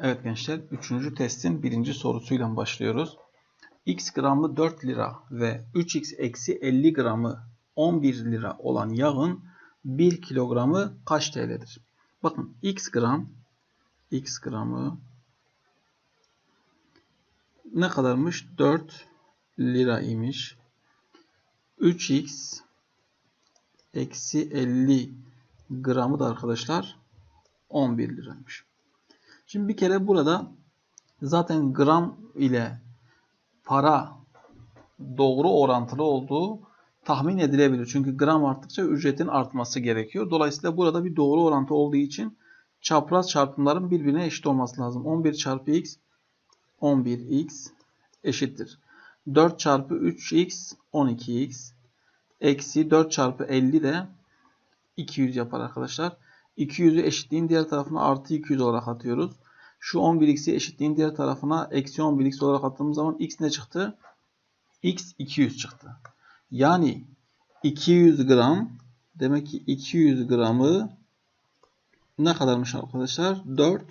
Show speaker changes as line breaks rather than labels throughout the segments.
Evet gençler, üçüncü testin birinci sorusuyla başlıyoruz. X gramı 4 lira ve 3x eksi 50 gramı 11 lira olan yağın 1 kilogramı kaç TL'dir? Bakın x gram, x gramı ne kadarmış? 4 lira imiş. 3x eksi 50 gramı da arkadaşlar 11 liraymış. Şimdi bir kere burada zaten gram ile para doğru orantılı olduğu tahmin edilebilir. Çünkü gram arttıkça ücretin artması gerekiyor. Dolayısıyla burada bir doğru orantı olduğu için çapraz çarpımların birbirine eşit olması lazım. 11 çarpı x 11x eşittir. 4 çarpı 3x 12x eksi 4 çarpı 50 de 200 yapar arkadaşlar. 200'ü eşitliğin diğer tarafına artı 200 olarak atıyoruz. Şu 11x'i eşitliğin diğer tarafına eksi 11x olarak attığımız zaman x ne çıktı? x 200 çıktı. Yani 200 gram demek ki 200 gramı ne kadarmış arkadaşlar? 4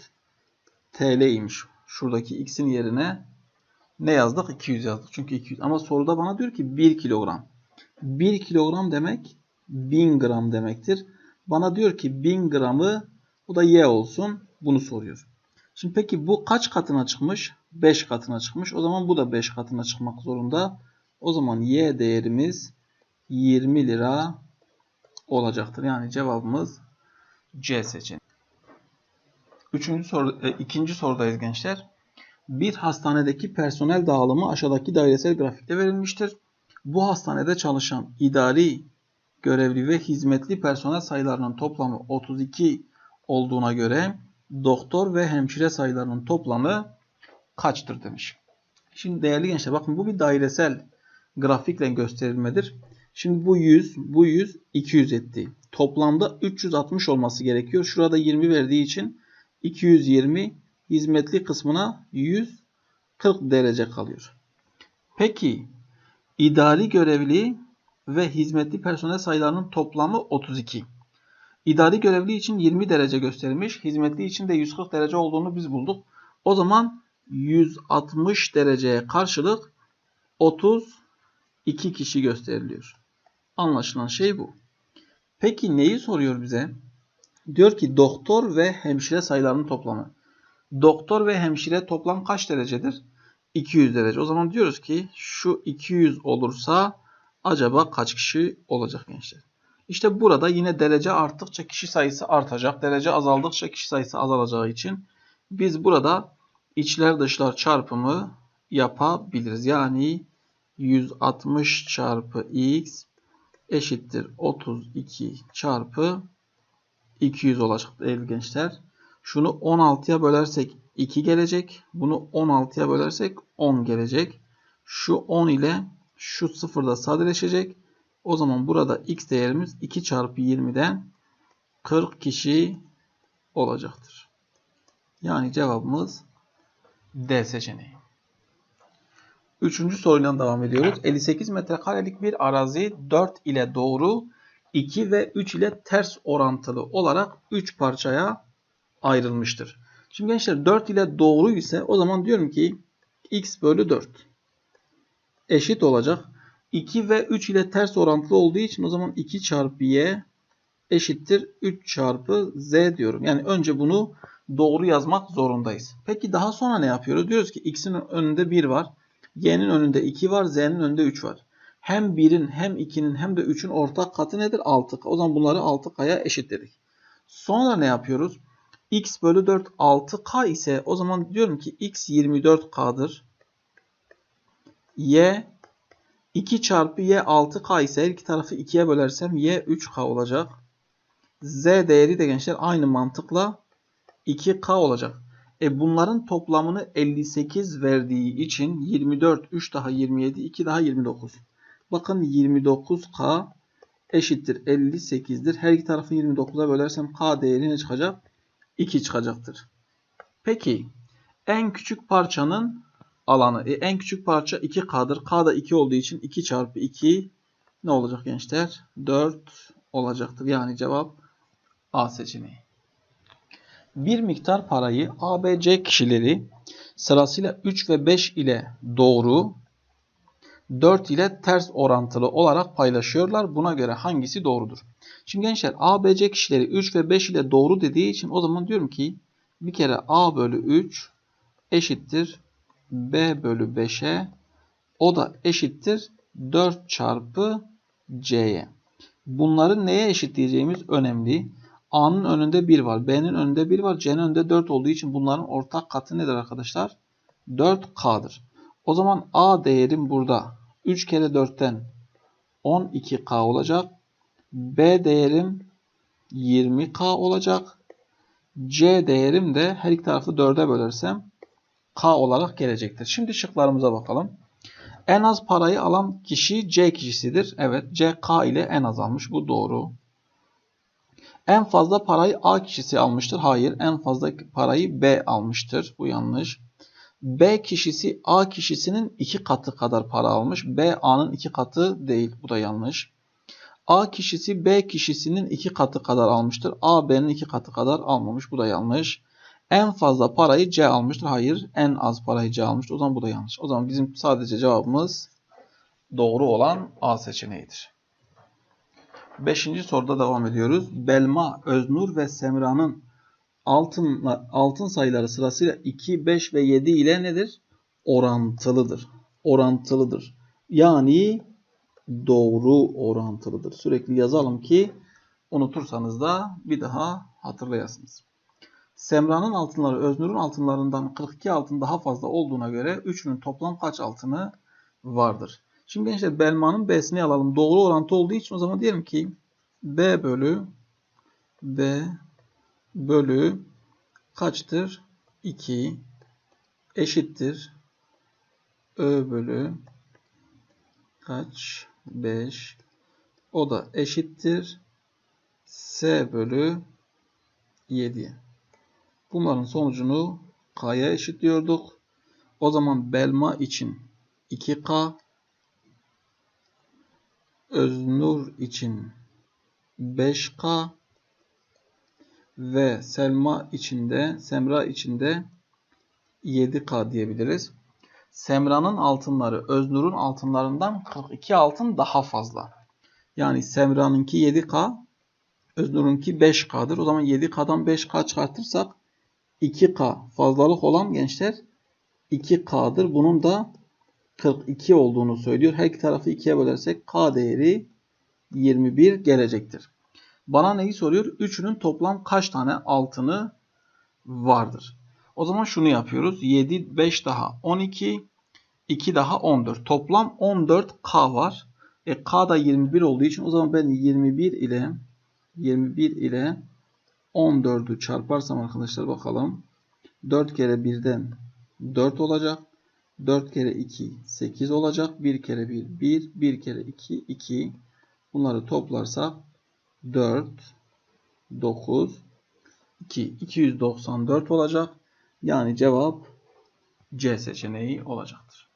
TL'ymiş. Şuradaki x'in yerine ne yazdık? 200 yazdık. Çünkü 200. Ama soruda bana diyor ki 1 kilogram. 1 kilogram demek 1000 gram demektir. Bana diyor ki 1000 gramı bu da y olsun. Bunu soruyor. Şimdi peki bu kaç katına çıkmış? 5 katına çıkmış. O zaman bu da 5 katına çıkmak zorunda. O zaman y değerimiz 20 lira olacaktır. Yani cevabımız C seçeneği. Üçüncü soru, e, ikinci sorudayız gençler. Bir hastanedeki personel dağılımı aşağıdaki dairesel grafikte verilmiştir. Bu hastanede çalışan idari, görevli ve hizmetli personel sayılarının toplamı 32 olduğuna göre doktor ve hemşire sayılarının toplamı kaçtır demiş. Şimdi değerli gençler bakın bu bir dairesel grafikle gösterilmedir. Şimdi bu 100, bu 100, 200 etti. Toplamda 360 olması gerekiyor. Şurada 20 verdiği için 220 hizmetli kısmına 140 derece kalıyor. Peki idari görevli ve hizmetli personel sayılarının toplamı 32. İdari görevli için 20 derece gösterilmiş. Hizmetli için de 140 derece olduğunu biz bulduk. O zaman 160 dereceye karşılık 32 kişi gösteriliyor. Anlaşılan şey bu. Peki neyi soruyor bize? Diyor ki doktor ve hemşire sayılarının toplamı. Doktor ve hemşire toplam kaç derecedir? 200 derece. O zaman diyoruz ki şu 200 olursa acaba kaç kişi olacak gençler? İşte burada yine derece arttıkça kişi sayısı artacak. Derece azaldıkça kişi sayısı azalacağı için biz burada içler dışlar çarpımı yapabiliriz. Yani 160 çarpı x eşittir 32 çarpı 200 olacak değerli gençler. Şunu 16'ya bölersek 2 gelecek. Bunu 16'ya bölersek 10 gelecek. Şu 10 ile şu 0 da sadeleşecek. O zaman burada x değerimiz 2 çarpı 20'den 40 kişi olacaktır. Yani cevabımız D seçeneği. Üçüncü soruyla devam ediyoruz. 58 metrekarelik bir arazi 4 ile doğru 2 ve 3 ile ters orantılı olarak 3 parçaya ayrılmıştır. Şimdi gençler 4 ile doğru ise o zaman diyorum ki x bölü 4 eşit olacak. 2 ve 3 ile ters orantılı olduğu için o zaman 2 çarpı y eşittir 3 çarpı z diyorum. Yani önce bunu doğru yazmak zorundayız. Peki daha sonra ne yapıyoruz? Diyoruz ki x'in önünde 1 var. y'nin önünde 2 var. z'nin önünde 3 var. Hem 1'in hem 2'nin hem de 3'ün ortak katı nedir? 6. O zaman bunları 6k'ya eşitledik. Sonra ne yapıyoruz? x bölü 4 6k ise o zaman diyorum ki x 24k'dır. Y 2 çarpı y 6k ise her iki tarafı 2'ye bölersem y 3k olacak. z değeri de gençler aynı mantıkla 2k olacak. E bunların toplamını 58 verdiği için 24, 3 daha 27, 2 daha 29. Bakın 29k eşittir 58'dir. Her iki tarafı 29'a bölersem k değeri ne çıkacak? 2 çıkacaktır. Peki en küçük parçanın alanı. E, en küçük parça 2K'dır. K da 2 olduğu için 2 çarpı 2 ne olacak gençler? 4 olacaktır. Yani cevap A seçeneği. Bir miktar parayı ABC kişileri sırasıyla 3 ve 5 ile doğru, 4 ile ters orantılı olarak paylaşıyorlar. Buna göre hangisi doğrudur? Şimdi gençler ABC kişileri 3 ve 5 ile doğru dediği için o zaman diyorum ki bir kere A bölü 3 eşittir B bölü 5'e o da eşittir 4 çarpı C'ye. Bunları neye eşitleyeceğimiz önemli. A'nın önünde 1 var. B'nin önünde 1 var. C'nin önünde 4 olduğu için bunların ortak katı nedir arkadaşlar? 4K'dır. O zaman A değerim burada 3 kere 4'ten 12K olacak. B değerim 20K olacak. C değerim de her iki tarafı 4'e bölersem K olarak gelecektir. Şimdi şıklarımıza bakalım. En az parayı alan kişi C kişisidir. Evet C K ile en az almış. Bu doğru. En fazla parayı A kişisi almıştır. Hayır. En fazla parayı B almıştır. Bu yanlış. B kişisi A kişisinin iki katı kadar para almış. B A'nın iki katı değil. Bu da yanlış. A kişisi B kişisinin iki katı kadar almıştır. A B'nin iki katı kadar almamış. Bu da yanlış. En fazla parayı C almıştır. Hayır. En az parayı C almıştır. O zaman bu da yanlış. O zaman bizim sadece cevabımız doğru olan A seçeneğidir. Beşinci soruda devam ediyoruz. Belma, Öznur ve Semra'nın altın, altın sayıları sırasıyla 2, 5 ve 7 ile nedir? Orantılıdır. Orantılıdır. Yani doğru orantılıdır. Sürekli yazalım ki unutursanız da bir daha hatırlayasınız. Semra'nın altınları Öznur'un altınlarından 42 altın daha fazla olduğuna göre üçünün toplam kaç altını vardır? Şimdi gençler Belma'nın B'sini alalım. Doğru orantı olduğu için o zaman diyelim ki B bölü B bölü kaçtır? 2 eşittir Ö bölü kaç? 5 o da eşittir S bölü 7. Bunların sonucunu K'ya eşitliyorduk. O zaman Belma için 2K Öznur için 5K ve Selma içinde, Semra içinde 7K diyebiliriz. Semra'nın altınları Öznur'un altınlarından 42 altın daha fazla. Yani Semra'nınki 7K, Öznur'unki 5K'dır. O zaman 7K'dan 5K çıkartırsak 2K fazlalık olan gençler 2K'dır. Bunun da 42 olduğunu söylüyor. Her iki tarafı 2'ye bölersek K değeri 21 gelecektir. Bana neyi soruyor? Üçünün toplam kaç tane altını vardır? O zaman şunu yapıyoruz. 7, 5 daha 12, 2 daha 14. Toplam 14K var. E, K da 21 olduğu için o zaman ben 21 ile 21 ile 14'ü çarparsam arkadaşlar bakalım. 4 kere 1'den 4 olacak. 4 kere 2 8 olacak. 1 kere 1 1. 1 kere 2 2. Bunları toplarsak 4 9 2 294 olacak. Yani cevap C seçeneği olacaktır.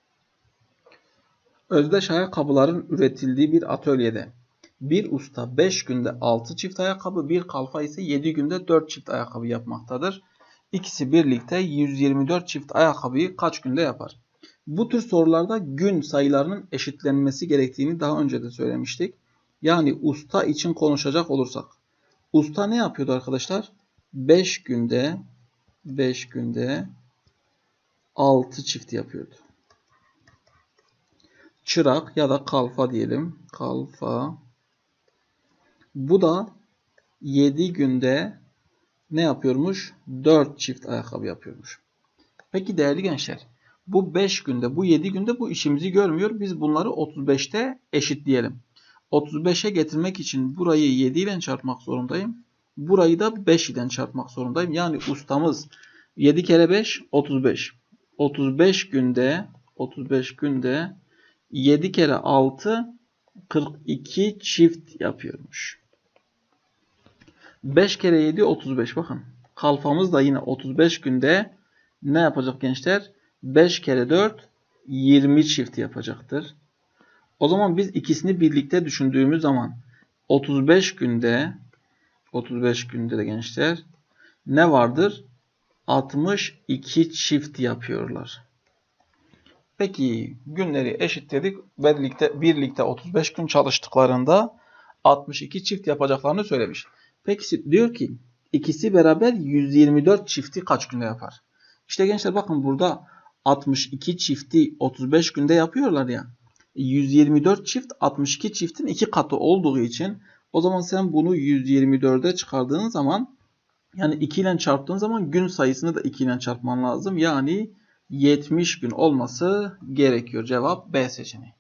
Özdeş ayakkabıların üretildiği bir atölyede bir usta 5 günde 6 çift ayakkabı, bir kalfa ise 7 günde 4 çift ayakkabı yapmaktadır. İkisi birlikte 124 çift ayakkabıyı kaç günde yapar? Bu tür sorularda gün sayılarının eşitlenmesi gerektiğini daha önce de söylemiştik. Yani usta için konuşacak olursak. Usta ne yapıyordu arkadaşlar? 5 günde 5 günde 6 çift yapıyordu. Çırak ya da kalfa diyelim. Kalfa bu da 7 günde ne yapıyormuş? 4 çift ayakkabı yapıyormuş. Peki değerli gençler, bu 5 günde, bu 7 günde bu işimizi görmüyor. Biz bunları 35'te eşitleyelim. 35'e getirmek için burayı 7 ile çarpmak zorundayım. Burayı da 5 ile çarpmak zorundayım. Yani ustamız 7 kere 5 35. 35 günde 35 günde 7 kere 6 42 çift yapıyormuş. 5 kere 7 35 bakın. Kalfamız da yine 35 günde ne yapacak gençler? 5 kere 4 20 çift yapacaktır. O zaman biz ikisini birlikte düşündüğümüz zaman 35 günde 35 günde de gençler ne vardır? 62 çift yapıyorlar. Peki günleri eşitledik. Birlikte, birlikte 35 gün çalıştıklarında 62 çift yapacaklarını söylemiş. Peki diyor ki ikisi beraber 124 çifti kaç günde yapar? İşte gençler bakın burada 62 çifti 35 günde yapıyorlar ya. 124 çift 62 çiftin iki katı olduğu için o zaman sen bunu 124'e çıkardığın zaman yani 2 ile çarptığın zaman gün sayısını da 2 ile çarpman lazım. Yani 70 gün olması gerekiyor. Cevap B seçeneği.